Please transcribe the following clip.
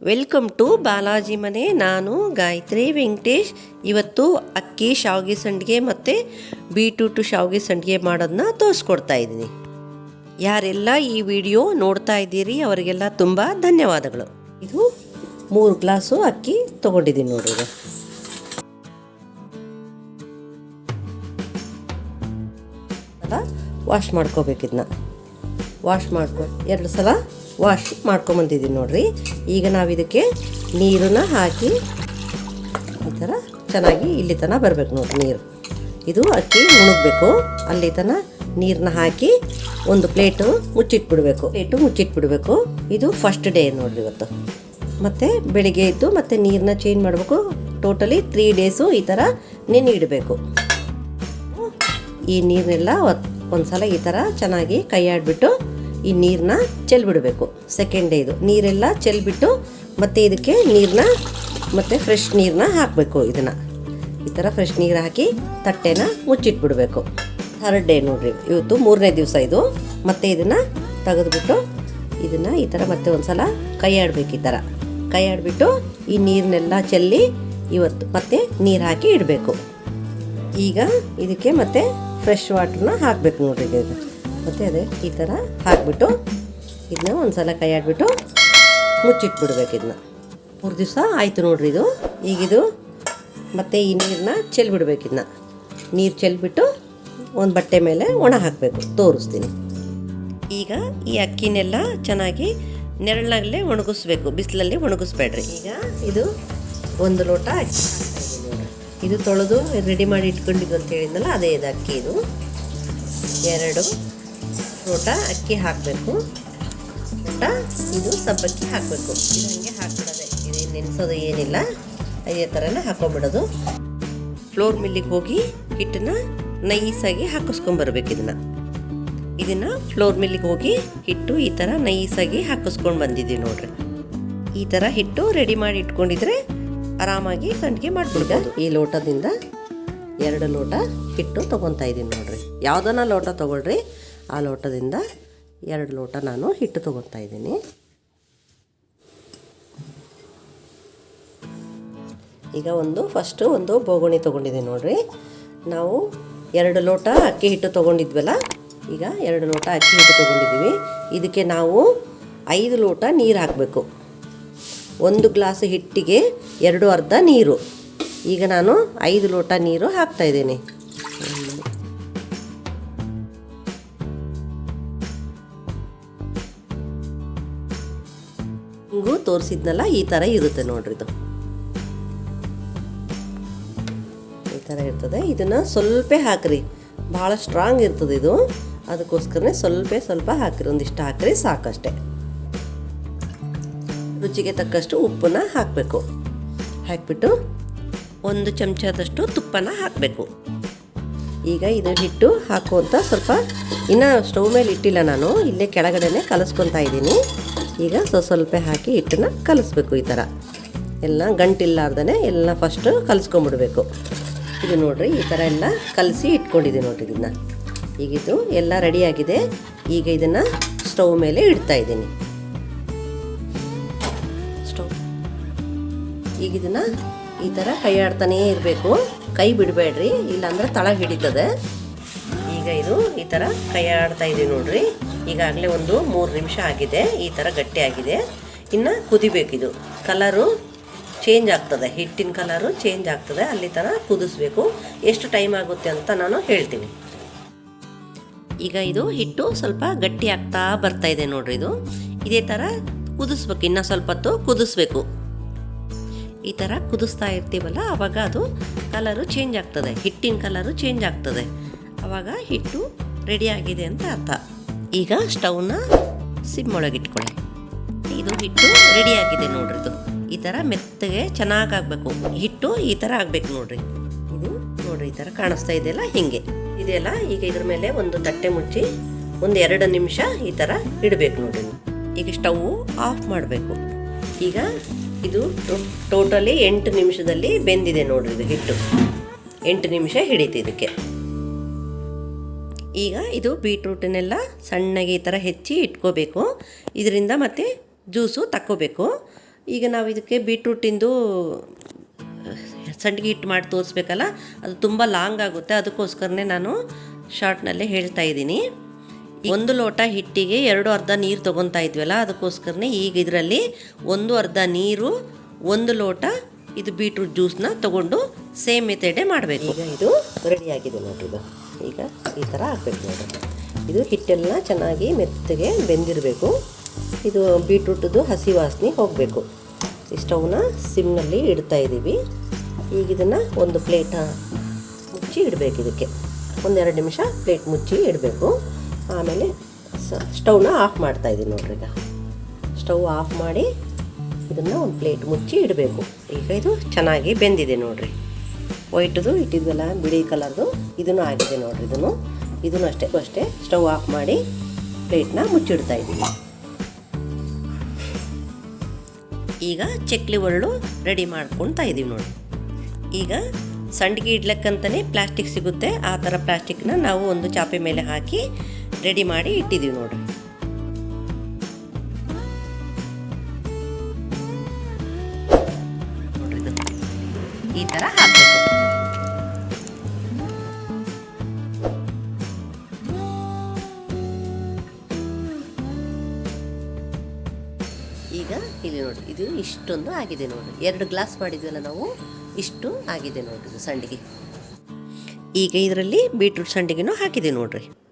Welcome to Balaji ಮನೆ. ನಾನು ಗಾಯತ್ರಿ ವೆಂಕಟೇಶ್. ಇವತ್ತು ಅಕ್ಕಿ ಶಾವಿಗೆ ಸಂಡಿಗೆ ಮತ್ತು ಬೀಟ್ರೂಟು ಶಾವಿಗೆ ಸಂಡಿಗೆ ಮಾಡೋದನ್ನ ತೋರಿಸ್ಕೊಡ್ತಾ ಇದ್ದೀನಿ. ಯಾರೆಲ್ಲ ಈ ವಿಡಿಯೋ ನೋಡ್ತಾ ಇದ್ದೀರಿ, ಅವರಿಗೆಲ್ಲ ತುಂಬ ಧನ್ಯವಾದಗಳು. ಇದು ಮೂರು ಗ್ಲಾಸು ಅಕ್ಕಿ ತೊಗೊಂಡಿದ್ದೀನಿ ನೋಡಿದ್ರೆ ವಾಶ್ ಮಾಡ್ಕೋಬೇಕು ಇದನ್ನ ವಾಶ್ ಮಾಡ್ಕೊ, ಎರಡು ಸಲ ವಾಶ್ ಮಾಡ್ಕೊಂಬಂದಿದ್ದೀನಿ ನೋಡ್ರಿ. ಈಗ ನಾವು ಇದಕ್ಕೆ ನೀರನ್ನ ಹಾಕಿ ಈ ಥರ ಚೆನ್ನಾಗಿ ಇಲ್ಲಿ ತನಕ ಬರಬೇಕು ನೋಡ್ರಿ ನೀರು. ಇದು ಅಕ್ಕಿ ಮುಣಗಬೇಕು. ಅಲ್ಲಿ ತನಕ ನೀರನ್ನ ಹಾಕಿ ಒಂದು ಪ್ಲೇಟು ಮುಚ್ಚಿಟ್ಬಿಡ್ಬೇಕು. ಪ್ಲೇಟು ಮುಚ್ಚಿಟ್ಬಿಡ್ಬೇಕು. ಇದು ಫಸ್ಟ್ ಡೇ ನೋಡಿರಿ ಇವತ್ತು. ಮತ್ತು ಬೆಳಿಗ್ಗೆ ಇದ್ದು ಮತ್ತು ನೀರನ್ನ ಚೇಂಜ್ ಮಾಡಬೇಕು. ಟೋಟಲಿ ತ್ರೀ ಡೇಸು ಈ ಥರ ನೆನೆ ಇಡಬೇಕು. ಈ ನೀರನ್ನೆಲ್ಲ ಒಂದ್ಸಲ ಈ ಥರ ಚೆನ್ನಾಗಿ ಕೈ ಆಡ್ಬಿಟ್ಟು ಈ ನೀರನ್ನ ಚೆಲ್ಬಿಡಬೇಕು. ಸೆಕೆಂಡ್ ಡೇ ಇದು. ನೀರೆಲ್ಲ ಚೆಲ್ಬಿಟ್ಟು ಮತ್ತೆ ಇದಕ್ಕೆ ನೀರನ್ನ ಮತ್ತೆ ಫ್ರೆಶ್ ನೀರನ್ನ ಹಾಕಬೇಕು ಇದನ್ನು. ಈ ಥರ ಫ್ರೆಶ್ ನೀರು ಹಾಕಿ ತಟ್ಟೆನ ಮುಚ್ಚಿಟ್ಬಿಡಬೇಕು. ಥರ್ಡ್ ಡೇ ನೋಡಿರಿ. ಇವತ್ತು ಮೂರನೇ ದಿವಸ ಇದು. ಮತ್ತೆ ಇದನ್ನು ತೆಗೆದುಬಿಟ್ಟು ಇದನ್ನು ಈ ಥರ ಮತ್ತೆ ಒಂದ್ಸಲ ಕೈ ಆಡಬೇಕು ಈ ಥರ ಕೈ ಆಡಿಬಿಟ್ಟು ಈ ನೀರನ್ನೆಲ್ಲ ಚೆಲ್ಲಿ ಇವತ್ತು ಮತ್ತೆ ನೀರು ಹಾಕಿ ಇಡಬೇಕು. ಈಗ ಇದಕ್ಕೆ ಮತ್ತೆ ಫ್ರೆಶ್ ವಾಟ್ರನ್ನ ಹಾಕಬೇಕು ನೋಡಿರಿ ಇದು ಮತ್ತು ಅದೇ ಈ ಥರ ಹಾಕಿಬಿಟ್ಟು ಇದನ್ನ ಒಂದು ಸಲ ಕೈ ಆಡಿಬಿಟ್ಟು ಮುಚ್ಚಿಟ್ಬಿಡ್ಬೇಕು ಇದನ್ನ ಮೂರು ದಿವಸ ಆಯಿತು ನೋಡ್ರಿ ಇದು. ಈಗಿದು ಮತ್ತು ಈ ನೀರನ್ನ ಚೆಲ್ಬಿಡ್ಬೇಕು ಇದನ್ನ ನೀರು ಚೆಲ್ಬಿಟ್ಟು ಒಂದು ಬಟ್ಟೆ ಮೇಲೆ ಒಣ ಹಾಕಬೇಕು. ತೋರಿಸ್ತೀನಿ. ಈಗ ಈ ಅಕ್ಕಿನೆಲ್ಲ ಚೆನ್ನಾಗಿ ನೆರಳಾಗಲೇ ಒಣಗಿಸ್ಬೇಕು. ಬಿಸಿಲಲ್ಲಿ ಒಣಗಿಸ್ಬೇಡ್ರಿ. ಈಗ ಇದು ಒಂದು ಲೋಟ ಅಕ್ಕಿ ಇದು ತೊಳೆದು ರೆಡಿ ಮಾಡಿ ಇಟ್ಕೊಂಡಿದ್ದು ಅಂತ ಹೇಳಿದ್ನಲ್ಲ, ಅದೇ ಇದು ಅಕ್ಕಿ ಇದು. ಎರಡು ಲೋಟ ಅಕ್ಕಿ ಹಾಕಬೇಕು. ಲೋಟ ಇದು ಸಬ್ಬಕ್ಕಿ ಹಾಕಬೇಕು. ಇದು ಹಂಗೆ ಹಾಕ್ಬಿಡೋದೆ. ಇದೇನು ನೆನೆಸೋದು ಏನಿಲ್ಲ. ಅದೇ ಥರನೇ ಹಾಕೊಂಬಿಡೋದು ಫ್ಲೋರ್ ಮಿಲ್ಲಿಗೆ ಹೋಗಿ ಹಿಟ್ಟನ್ನ ನೈಸಾಗಿ ಹಾಕಿಸ್ಕೊಂಬರ್ಬೇಕು ಇದನ್ನು. ಇದನ್ನು ಫ್ಲೋರ್ ಮಿಲ್ಲಿಗೆ ಹೋಗಿ ಹಿಟ್ಟು ಈ ಥರ ನೈಸಾಗಿ ಹಾಕಿಸ್ಕೊಂಡು ಬಂದಿದ್ದೀವಿ ನೋಡ್ರಿ. ಈ ಥರ ಹಿಟ್ಟು ರೆಡಿ ಮಾಡಿ ಇಟ್ಕೊಂಡಿದ್ರೆ ಆರಾಮಾಗಿ ಸಂಡಿಗೆ ಮಾಡಿಬಿಡ್ಬೋದು ಈ ಲೋಟದಿಂದ ಎರಡು ಲೋಟ ಹಿಟ್ಟು ತೊಗೊತಾ ಇದ್ದೀನಿ ನೋಡ್ರಿ. ಯಾವುದನ್ನ ಲೋಟ ತೊಗೊಳ್ರಿ? ಆ ಲೋಟದಿಂದ ಎರಡು ಲೋಟ ನಾನು ಹಿಟ್ಟು ತೊಗೊತಾ ಇದ್ದೀನಿ. ಈಗ ಒಂದು ಫಸ್ಟು ಒಂದು ಬೋಗುಣಿ ತೊಗೊಂಡಿದ್ದೀನಿ ನೋಡ್ರಿ. ನಾವು ಎರಡು ಲೋಟ ಅಕ್ಕಿ ಹಿಟ್ಟು ತೊಗೊಂಡಿದ್ವಲ್ಲ, ಈಗ ಎರಡು ಲೋಟ ಅಕ್ಕಿ ಹಿಟ್ಟು ತೊಗೊಂಡಿದ್ದೀವಿ. ಇದಕ್ಕೆ ನಾವು ಐದು ಲೋಟ ನೀರು ಹಾಕಬೇಕು. ಒಂದು ಗ್ಲಾಸ್ ಹಿಟ್ಟಿಗೆ ಎರಡು ಅರ್ಧ ನೀರು. ಈಗ ನಾನು ಐದು ಲೋಟ ನೀರು ಹಾಕ್ತಾ ಹಿಂಗೂ ತೋರಿಸಿದ್ನಲ್ಲ, ಈ ಥರ ಇರುತ್ತೆ ನೋಡ್ರಿ ಇದು. ಈ ಥರ ಇರ್ತದೆ. ಇದನ್ನು ಸ್ವಲ್ಪ ಹಾಕ್ರಿ. ಭಾಳ ಸ್ಟ್ರಾಂಗ್ ಇರ್ತದೆ ಇದು. ಅದಕ್ಕೋಸ್ಕರನೇ ಸ್ವಲ್ಪ ಸ್ವಲ್ಪ ಹಾಕ್ರಿ. ಒಂದಿಷ್ಟು ಹಾಕ್ರಿ, ಸಾಕಷ್ಟೆ. ರುಚಿಗೆ ತಕ್ಕಷ್ಟು ಉಪ್ಪನ್ನ ಹಾಕಬೇಕು. ಹಾಕಿಬಿಟ್ಟು ಒಂದು ಚಮಚದಷ್ಟು ತುಪ್ಪನ ಹಾಕಬೇಕು. ಈಗ ಇದು ಹಿಟ್ಟು ಹಾಕುವಂಥ ಸ್ವಲ್ಪ ಇನ್ನೂ ಸ್ಟವ್ ಮೇಲೆ ಇಟ್ಟಿಲ್ಲ ನಾನು. ಇಲ್ಲೇ ಕೆಳಗಡೆನೆ ಕಲಸ್ಕೊತಾ ಇದ್ದೀನಿ. ಈಗ ಸ್ವ ಸ್ವಲ್ಪ ಹಾಕಿ ಹಿಟ್ಟನ್ನ ಕಲಿಸ್ಬೇಕು ಈ ಥರ. ಎಲ್ಲ ಗಂಟಿಲ್ಲಾರ್ದೇ ಎಲ್ಲ ಫಸ್ಟು ಕಲಿಸ್ಕೊಂಬಿಡ್ಬೇಕು. ಇದು ನೋಡಿರಿ ಈ ಥರ ಎಲ್ಲ ಕಲಸಿ ಇಟ್ಕೊಂಡಿದ್ದೀನಿ ನೋಡಿರಿ ಇದನ್ನ. ಈಗ ಇದು ಎಲ್ಲ ರೆಡಿಯಾಗಿದೆ ಈಗ ಇದನ್ನು ಸ್ಟವ್ ಮೇಲೆ ಇಡ್ತಾ ಇದ್ದೀನಿ. ಸ್ಟವ್ ಈಗ ಇದನ್ನ ಈ ಥರ ಕೈ ಆಡ್ತಾನೇ ಇರಬೇಕು. ಕೈ ಬಿಡಬೇಡ್ರಿ, ಇಲ್ಲಾಂದ್ರೆ ತಳ ಹಿಡಿತದೆ. ಈಗ ಇದು ಈ ಥರ ಕೈ ಆಡ್ತಾ ಇದೆ ನೋಡ್ರಿ. ಈಗಾಗಲೇ ಒಂದು ಮೂರು ನಿಮಿಷ ಆಗಿದೆ, ಈ ಥರ ಗಟ್ಟಿಯಾಗಿದೆ ಇನ್ನು ಕುದಿಬೇಕಿದು. ಕಲರು ಚೇಂಜ್ ಆಗ್ತದೆ. ಹಿಟ್ಟಿನ ಕಲರು ಚೇಂಜ್ ಆಗ್ತದೆ. ಅಲ್ಲಿ ಥರ ಕುದಿಸ್ಬೇಕು. ಎಷ್ಟು ಟೈಮ್ ಆಗುತ್ತೆ ಅಂತ ನಾನು ಹೇಳ್ತೀನಿ. ಈಗ ಇದು ಹಿಟ್ಟು ಸ್ವಲ್ಪ ಗಟ್ಟಿ ಆಗ್ತಾ ಬರ್ತಾ ಇದೆ ನೋಡ್ರಿ ಇದು. ಇದೇ ಥರ ಕುದಿಸ್ಬೇಕು. ಇನ್ನು ಸ್ವಲ್ಪ ಹೊತ್ತು ಕುದಿಸ್ಬೇಕು. ಈ ಥರ ಕುದಿಸ್ತಾ ಇರ್ತೀವಲ್ಲ ಆವಾಗ ಅದು ಕಲರು ಚೇಂಜ್ ಆಗ್ತದೆ. ಹಿಟ್ಟಿನ ಕಲರು ಚೇಂಜ್ ಆಗ್ತದೆ. ಆವಾಗ ಹಿಟ್ಟು ರೆಡಿ ಆಗಿದೆ ಅಂತ ಅರ್ಥ. ಈಗ ಸ್ಟವ್ನ ಸಿಮ್ ಒಳಗೆ ಇಟ್ಕೊಳ್ಳಿ. ಇದು ಹಿಟ್ಟು ರೆಡಿ ಆಗಿದೆ ನೋಡ್ರಿ ಇದು. ಈ ಥರ ಮೆತ್ತಗೆ ಚೆನ್ನಾಗಿ ಆಗಬೇಕು ಹಿಟ್ಟು ಈ ಥರ ಆಗಬೇಕು ನೋಡ್ರಿ. ಇದು ನೋಡ್ರಿ ಈ ಥರ ಕಾಣಿಸ್ತಾ ಇದೆಯಲ್ಲ, ಹಿಂಗೆ. ಇದೆಯಲ್ಲ, ಈಗ ಇದ್ರ ಮೇಲೆ ಒಂದು ತಟ್ಟೆ ಮುಚ್ಚಿ ಒಂದು ಎರಡು ನಿಮಿಷ ಈ ಥರ ಇಡಬೇಕು ನೋಡ್ರಿ. ಈಗ ಸ್ಟವ್ ಆಫ್ ಮಾಡಬೇಕು. ಈಗ ಇದು ಟೋಟಲಿ ಎಂಟು ನಿಮಿಷದಲ್ಲಿ ಬೆಂದಿದೆ ನೋಡ್ರಿ ಇದು ಹಿಟ್ಟು. ಎಂಟು ನಿಮಿಷ ಹಿಡಿತು ಇದಕ್ಕೆ. ಈಗ ಇದು ಬೀಟ್ರೂಟನ್ನೆಲ್ಲ ಸಣ್ಣಗೆ ಈ ಥರ ಹೆಚ್ಚಿ ಇಟ್ಕೋಬೇಕು. ಇದರಿಂದ ಮತ್ತೆ ಜ್ಯೂಸು ತಕ್ಕೋಬೇಕು. ಈಗ ನಾವು ಇದಕ್ಕೆ ಬೀಟ್ರೂಟಿಂದು ಸಂಡಿಗೆ ಹಿಟ್ಟು ಮಾಡಿ ತೋರಿಸ್ಬೇಕಲ್ಲ, ಅದು ತುಂಬ ಲಾಂಗ್ ಆಗುತ್ತೆ. ಅದಕ್ಕೋಸ್ಕರನೇ ನಾನು ಶಾರ್ಟ್ನಲ್ಲೇ ಹೇಳ್ತಾ ಇದ್ದೀನಿ. ಒಂದು ಲೋಟ ಹಿಟ್ಟಿಗೆ ಎರಡು ಅರ್ಧ ನೀರು ತೊಗೊತಾ ಇದ್ವಲ್ಲ, ಅದಕ್ಕೋಸ್ಕರನೇ ಈಗ ಇದರಲ್ಲಿ ಒಂದು ಅರ್ಧ ನೀರು, ಒಂದು ಲೋಟ ಇದು ಬೀಟ್ರೂಟ್ ಜ್ಯೂಸನ್ನ ತಗೊಂಡು ಸೇಮ್ ಮೆಥಡೇ ಮಾಡಬೇಕು. ಈಗ ಇದು ರೆಡಿಯಾಗಿದೆ ನೋಡಿ ಇದು ಈಗ ಈ ಥರ ಹಾಕ್ಬೇಕು ನೋಡಿ. ಇದು ಹಿಟ್ಟೆಲ್ಲ ಚೆನ್ನಾಗಿ ಮೆತ್ತಗೆ ಬೆಂದಿರಬೇಕು. ಇದು ಬೀಟ್ರೂಟದು ಹಸಿ ವಾಸನೆ ಹೋಗಬೇಕು. ಈ ಸ್ಟವ್ನ ಸಿಮ್ನಲ್ಲಿ ಇಡ್ತಾ ಇದ್ದೀವಿ ಈಗ ಇದನ್ನು ಒಂದು ಪ್ಲೇಟ ಮುಚ್ಚಿ ಇಡಬೇಕು ಇದಕ್ಕೆ. ಒಂದೆರಡು ನಿಮಿಷ ಪ್ಲೇಟ್ ಮುಚ್ಚಿ ಇಡಬೇಕು. ಆಮೇಲೆ ಸ ಸ್ಟವ್ನ ಆಫ್ ಮಾಡ್ತಾ ಇದ್ದೀನಿ ನೋಡ್ರಿ ಈಗ. ಸ್ಟವ್ ಆಫ್ ಮಾಡಿ ಇದನ್ನು ಒಂದು ಪ್ಲೇಟ್ ಮುಚ್ಚಿ ಇಡಬೇಕು. ಈಗ ಇದು ಚೆನ್ನಾಗಿ ಬೆಂದಿದೆ ನೋಡ್ರಿ. ವೈಟದು ಇಟ್ಟಿದ್ವಲ್ಲ ಬಿಳಿ ಕಲರ್ದು, ಇದನ್ನು ಆಗಿದೆ ನೋಡ್ರಿ ಇದನ್ನು. ಇದನ್ನು ಅಷ್ಟೇ ಅಷ್ಟೇ ಸ್ಟವ್ ಆಫ್ ಮಾಡಿ ಪ್ಲೇಟ್ನ ಮುಚ್ಚಿಡ್ತಾ ಇದ್ದೀವಿ. ಈಗ ಚಕ್ಲಿ ಒರಳು ರೆಡಿ ಮಾಡ್ಕೊಳ್ತಾ ಇದ್ದೀವಿ ನೋಡಿ ಈಗ ಸಂಡಿಗೆ ಇಡ್ಲಕ್ಕಂತಲೇ ಪ್ಲಾಸ್ಟಿಕ್ ಸಿಗುತ್ತೆ, ಆ ಥರ ಪ್ಲಾಸ್ಟಿಕ್ನ ನಾವು ಒಂದು ಚಾಪೆ ಮೇಲೆ ಹಾಕಿ ರೆಡಿ ಮಾಡಿ ಇಟ್ಟಿದ್ದೀವಿ ನೋಡ್ರಿ. ಈ ಥರ ಹಾಕಬೇಕು. ಈಗ ನೋಡಿರಿ. ಇದು ಇಷ್ಟೊಂದು ಆಗಿದೆ ನೋಡಿ ಎರಡು ಗ್ಲಾಸ್ ಮಾಡಿದ್ವಲ್ಲ ನಾವು, ಇಷ್ಟು ಆಗಿದೆ ನೋಡಿ ಇದು ಸಂಡಿಗೆ. ಈಗ ಇದರಲ್ಲಿ ಬೀಟ್ರೂಟ್ ಸಂಡಿಗೆನೂ ಹಾಕಿದೆ ನೋಡ್ರಿ.